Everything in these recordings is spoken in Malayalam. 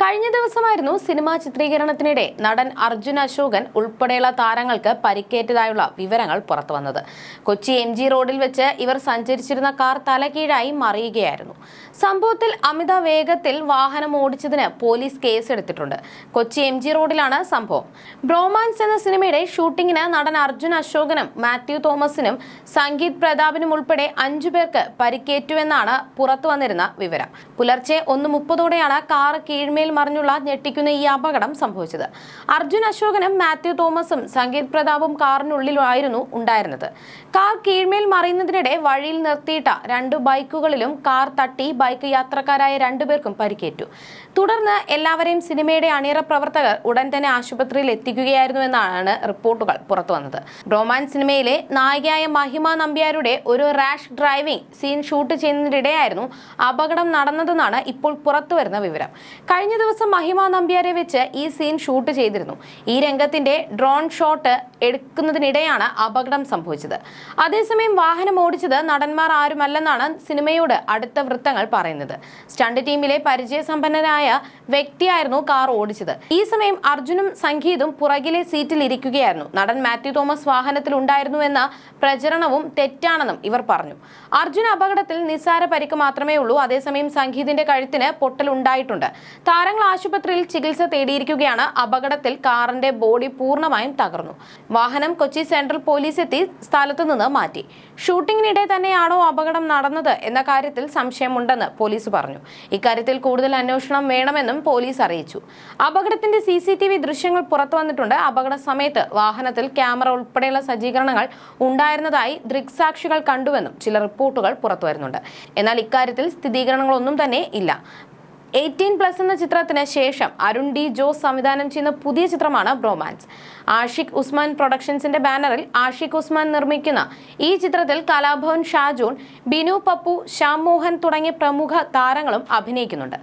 കഴിഞ്ഞ ദിവസമായിരുന്നു സിനിമാ ചിത്രീകരണത്തിനിടെ നടൻ അർജുൻ അശോകൻ ഉൾപ്പെടെയുള്ള താരങ്ങൾക്ക് പരിക്കേറ്റതായുള്ള വിവരങ്ങൾ പുറത്തു വന്നത് കൊച്ചി എം ജി റോഡിൽ വെച്ച് ഇവർ സഞ്ചരിച്ചിരുന്ന കാർ തലകീഴായി മറിയുകയായിരുന്നു. സംഭവത്തിൽ അമിത വേഗത്തിൽ വാഹനം ഓടിച്ചതിന് പോലീസ് കേസെടുത്തിട്ടുണ്ട്. കൊച്ചി എം ജി റോഡിലാണ് സംഭവം. ബ്രോമാൻസ് എന്ന സിനിമയുടെ ഷൂട്ടിങ്ങിന് നടൻ അർജുൻ അശോകനും മാത്യു തോമസിനും സംഗീത് പ്രതാപിനും ഉൾപ്പെടെ അഞ്ചു പേർക്ക് പരിക്കേറ്റുവെന്നാണ് പുറത്തു വന്നിരുന്ന വിവരം. പുലർച്ചെ ഒന്ന് മുപ്പതോടെയാണ് കാർ കീഴ്മേൽ മറിഞ്ഞുള്ള ഞെട്ടിക്കുന്ന ഈ അപകടം സംഭവിച്ചത്. അർജുൻ അശോകനും മാത്യു തോമസും സംഗീത് പ്രതാപും കാറിനുള്ളിലായിരുന്നു ഉണ്ടായിരുന്നത്. കാർ കീഴ്മേൽ മറിയുന്നതിനിടെ വഴിയിൽ നിർത്തിയിട്ട രണ്ട് ബൈക്കുകളിലും കാർ തട്ടി ബൈക്ക് യാത്രക്കാരായ രണ്ടുപേർക്കും പരിക്കേറ്റു. തുടർന്ന് എല്ലാവരെയും സിനിമയുടെ അണിയറ പ്രവർത്തകർ ഉടൻ തന്നെ ആശുപത്രിയിൽ എത്തിക്കുകയായിരുന്നു എന്നാണ് റിപ്പോർട്ടുകൾ പുറത്തുവന്നത്. റൊമാൻസ് സിനിമയിലെ നായികയായ മഹിമ നമ്പ്യാരുടെ ഒരു റാഷ് ഡ്രൈവിംഗ് സീൻ ഷൂട്ട് ചെയ്യുന്നതിനിടെയായിരുന്നു അപകടം നടന്നതെന്നാണ് ഇപ്പോൾ പുറത്തുവരുന്ന വിവരം. കഴിഞ്ഞ ദിവസം മഹിമ നമ്പ്യാരെ വെച്ച് ഈ സീൻ ഷൂട്ട് ചെയ്തിരുന്നു. ഈ രംഗത്തിന്റെ ഡ്രോൺ ഷോട്ട് എടുക്കുന്നതിനിടെയാണ് അപകടം സംഭവിച്ചത്. അതേസമയം വാഹനം ഓടിച്ചത് നടന്മാർ ആരുമല്ലെന്നാണ് സിനിമയോട് അടുത്ത വൃത്തങ്ങൾ പറയുന്നത്. സ്റ്റണ്ട് ടീമിലെ പരിചയസമ്പന്നനായ വ്യക്തിയായിരുന്നു കാർ ഓടിച്ചത്. ഈ സമയം അർജുനും സംഗീതും പുറകിലെ സീറ്റിൽ ഇരിക്കുകയായിരുന്നു. നടൻ മാത്യു തോമസ് വാഹനത്തിൽ ഉണ്ടായിരുന്നു എന്ന പ്രചരണവും തെറ്റാണെന്നും ഇവർ പറഞ്ഞു. അർജുൻ അപകടത്തിൽ നിസ്സാര പരിക്ക് മാത്രമേ ഉള്ളൂ അതേസമയം സംഗീതിന്റെ കഴുത്തിന് പൊട്ടൽ ഉണ്ടായിട്ടുണ്ട് താരങ്ങൾ ആശുപത്രിയിൽ ചികിത്സ തേടിയിരിക്കുകയാണ്. അപകടത്തിൽ കാറിന്റെ ബോഡി പൂർണമായും തകർന്നു. വാഹനം കൊച്ചി സെൻട്രൽ പോലീസ് എത്തി സ്ഥലത്തു നിന്ന് മാറ്റി. ഷൂട്ടിങ്ങിനിടെ തന്നെയാണോ അപകടം നടന്നത് എന്ന കാര്യത്തിൽ സംശയമുണ്ടെന്ന് പോലീസ് പറഞ്ഞു. ഇക്കാര്യത്തിൽ കൂടുതൽ അന്വേഷണം വേണമെന്നും പോലീസ് അറിയിച്ചു. അപകടത്തിന്റെ സി ദൃശ്യങ്ങൾ പുറത്തു വന്നിട്ടുണ്ട്. അപകട സമയത്ത് വാഹനത്തിൽ ക്യാമറ ഉൾപ്പെടെയുള്ള സജ്ജീകരണങ്ങൾ ഉണ്ടായിരുന്നതായി ദൃക്സാക്ഷികൾ കണ്ടുവെന്നും ചില റിപ്പോർട്ടുകൾ പുറത്തുവരുന്നുണ്ട് എന്നാൽ ഇക്കാര്യത്തിൽ സ്ഥിരീകരണങ്ങളൊന്നും തന്നെ ഇല്ല. എയ്റ്റീൻ പ്ലസ് എന്ന ചിത്രത്തിന് ശേഷം അരുൺ ഡി ജോസ് സംവിധാനം ചെയ്യുന്ന പുതിയ ചിത്രമാണ് ബ്രോമാൻസ്. ആഷിഖ് ഉസ്മാൻ പ്രൊഡക്ഷൻസിന്റെ ബാനറിൽ ആഷിഖ് ഉസ്മാൻ നിർമ്മിക്കുന്ന ഈ ചിത്രത്തിൽ കലാഭവൻ ഷാജൂൺ ബിനു പപ്പു ശ്യാം മോഹൻ തുടങ്ങിയ പ്രമുഖ താരങ്ങളും അഭിനയിക്കുന്നുണ്ട്.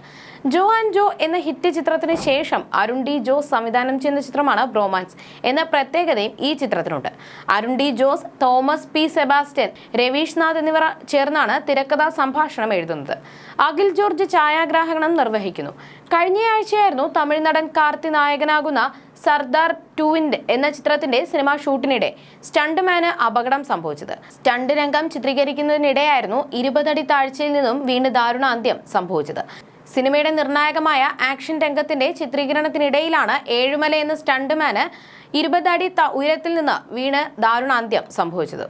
ജോ ആൻഡ് ജോ എന്ന ഹിറ്റ് ചിത്രത്തിന് ശേഷം അരുൺ ഡി ജോസ് സംവിധാനം ചെയ്യുന്ന ചിത്രമാണ് ബ്രോമാൻസ് എന്ന പ്രത്യേകതയും ഈ ചിത്രത്തിനുണ്ട്. Arun D Jose Thomas P Sebastian Ravish Nath എന്നിവർ ചേർന്നാണ് തിരക്കഥാ സംഭാഷണം എഴുതുന്നത്. അഖിൽ ജോർജ് ഛായാഗ്രാഹകനം നിർവഹിക്കുന്നു. കഴിഞ്ഞയാഴ്ചയായിരുന്നു തമിഴ് നടൻ കാർത്തി നായകനാകുന്ന സർദാർ ടുവിൻഡ് എന്ന ചിത്രത്തിന്റെ സിനിമാ ഷൂട്ടിനിടെ സ്റ്റണ്ട്മാന് അപകടം സംഭവിച്ചത്. സ്റ്റണ്ട് രംഗം ചിത്രീകരിക്കുന്നതിനിടെയായിരുന്നു ഇരുപതടി താഴ്ചയിൽ നിന്നും വീണ് ദാരുണ അന്ത്യം സംഭവിച്ചത്. സിനിമയുടെ നിർണായകമായ ആക്ഷൻ രംഗത്തിന്റെ ചിത്രീകരണത്തിനിടയിലാണ് ഏഴുമല എന്ന സ്റ്റണ്ട്മാന് ഇരുപതടി ഉയരത്തിൽ നിന്ന് വീണ് ദാരുണാന്ത്യം സംഭവിച്ചത്.